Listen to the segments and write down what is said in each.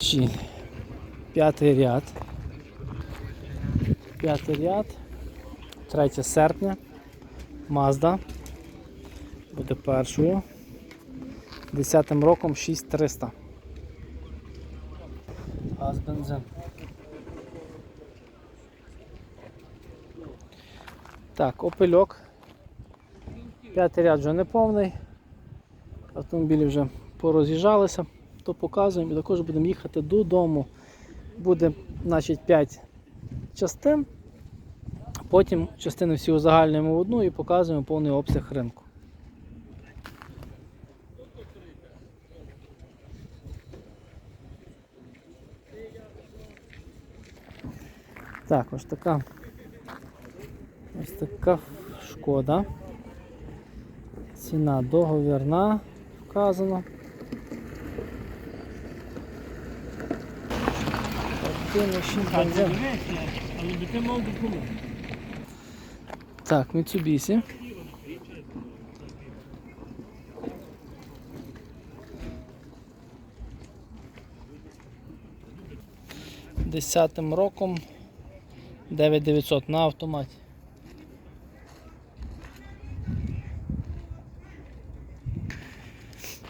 Чи П'ятий ряд. П'ятий ряд. 3 серпня. Мазда. Буде першою. 10 роком 6300. Газ бензин. Так, опельок. П'ятий ряд вже не повний. Автомобілі вже пороз'їжджалися, то показуємо і також будемо їхати додому. Буде значить, 5 частин. Потім частини всі узагальнюємо в одну і показуємо повний обсяг ринку. Так, ось така. Ось така шкода. Ціна договірна вказана. І бензин. Але би мав документ. Так, Mitsubishi. Десятим роком 9900 на автоматі.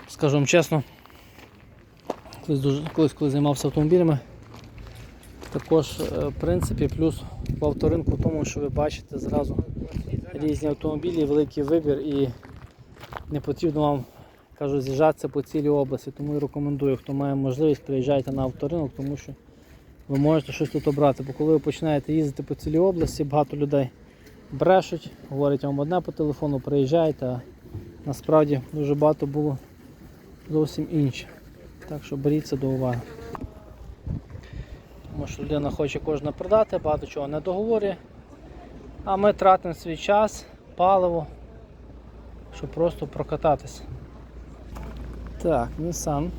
Скажу вам чесно, колись, дуже, колись коли займався автомобілями, також е, в принципі плюс в авторинку тому, що ви бачите зразу різні автомобілі, великий вибір і не потрібно вам кажу, з'їжджатися по цілій області. Тому і рекомендую, хто має можливість, приїжджайте на авторинок, тому що ви можете щось тут обрати. Бо коли ви починаєте їздити по цілій області, багато людей брешуть, говорять вам одне по телефону, приїжджаєте, а насправді дуже багато було зовсім інше. Так що беріть це до уваги. Що людина хоче кожна продати, багато чого не договорює. А ми тратимо свій час, паливо, щоб просто прокататися. Так, Nissan.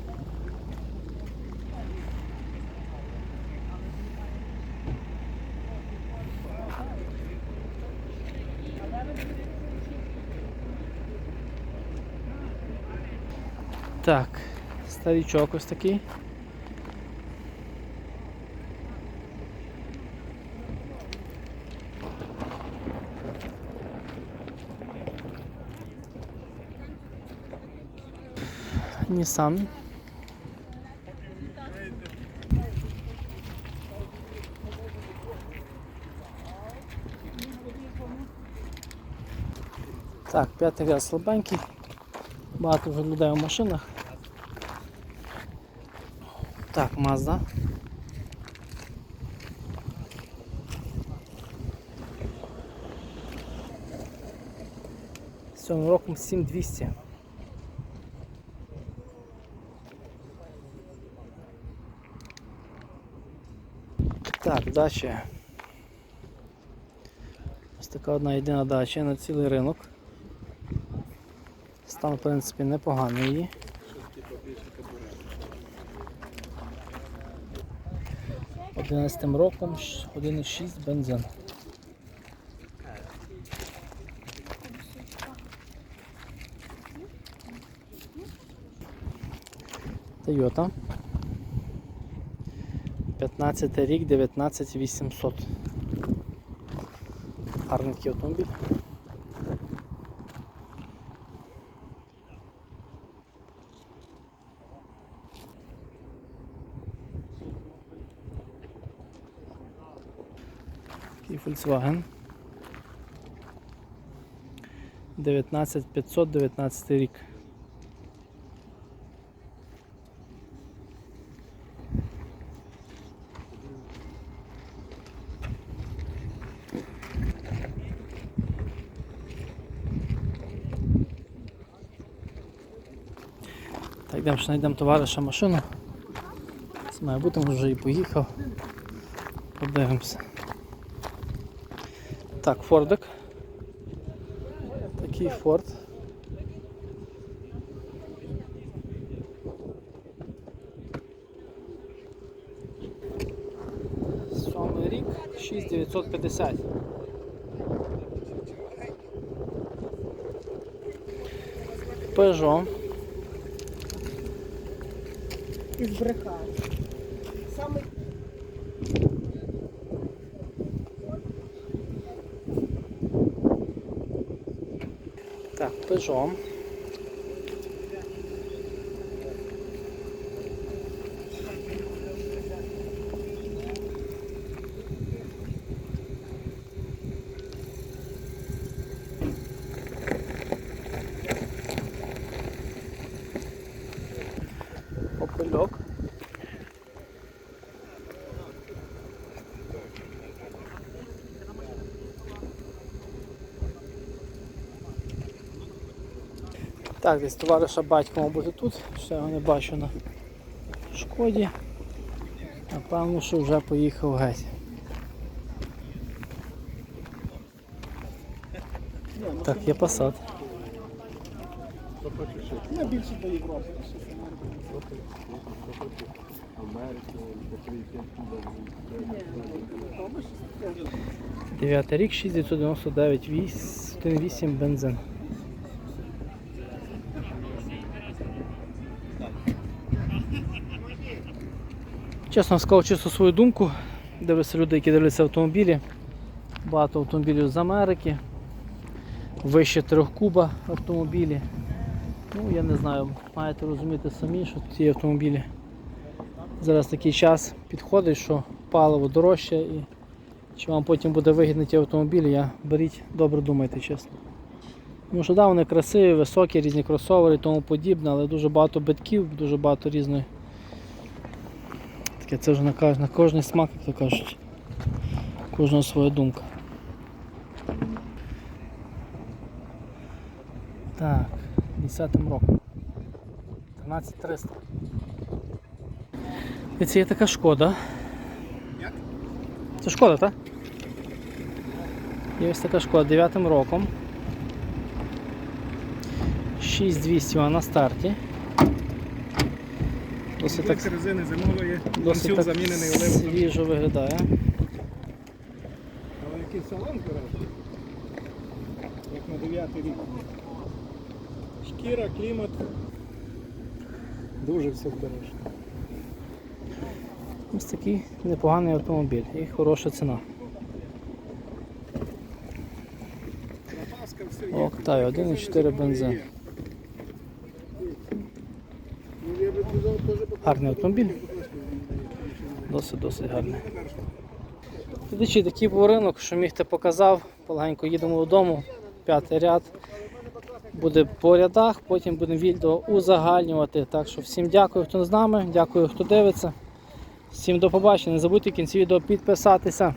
Так, старічок ось такий. Nissan. Так, п'ятий газ слабенький. Багато вже людей у машинах. Так, Mazda. Цього роком 7200. Так, дача. Ось така одна єдина дача на цілий ринок. Стан, в принципі, непоганий її. Одинадцятим роком 1,6 бензин. Toyota. 15 рік, 19800. Гарний такий автомобіль. Такий Volkswagen. 19500, 19 рік. Йдемо, ще знайдемо товариша машину. Це має бути, може вже і поїхав. Подивимося. Так, Фордик. Такий Форд. Сьомий рік, 6950. Peugeot. І збрехав. Саме Так, Peugeot. Так, десь товариша батька мав бути тут, ще його не бачу на шкоді. Напевно, що вже поїхав геть. Так, є посад. ну, більше до Європи. Дев'ятий рік, 6999, 1,8 бензин. Чесно сказав чисто свою думку. Дивлюся люди, які дивляться автомобілі. Багато автомобілів з Америки. Вище трьох куба автомобілі. Ну, я не знаю, маєте розуміти самі, що ці автомобілі зараз такий час підходить, що паливо дорожче і чи вам потім буде вигідно ті автомобілі, я беріть, добре думайте, чесно. Тому що да, вони красиві, високі, різні кросовери і тому подібне, але дуже багато битків, дуже багато різної. Таке це вже на, на кожний смак, як то кажуть. Кожного своя думка. Так, 10 роком. 13300. І це є така шкода. Як? Це шкода, так? Є ось така шкода 9 роком. 6200 вона на старті. Досить так, резини зимової, досить так замінений оливком. свіжо виглядає. Але який салон, коротше. Як на 9 рік. Шкіра, клімат. Дуже все вбереш. Ось такий непоганий автомобіль і хороша ціна. Октаві, 1,4 бензин. Гарний автомобіль. Досить досить гарний. Глядачі, такий був ринок, що міг ти показав. полагенько їдемо додому. П'ятий ряд. Буде по рядах, потім будемо відео узагальнювати. Так що всім дякую, хто з нами, дякую, хто дивиться. Всім до побачення. Не забудьте в кінці відео підписатися.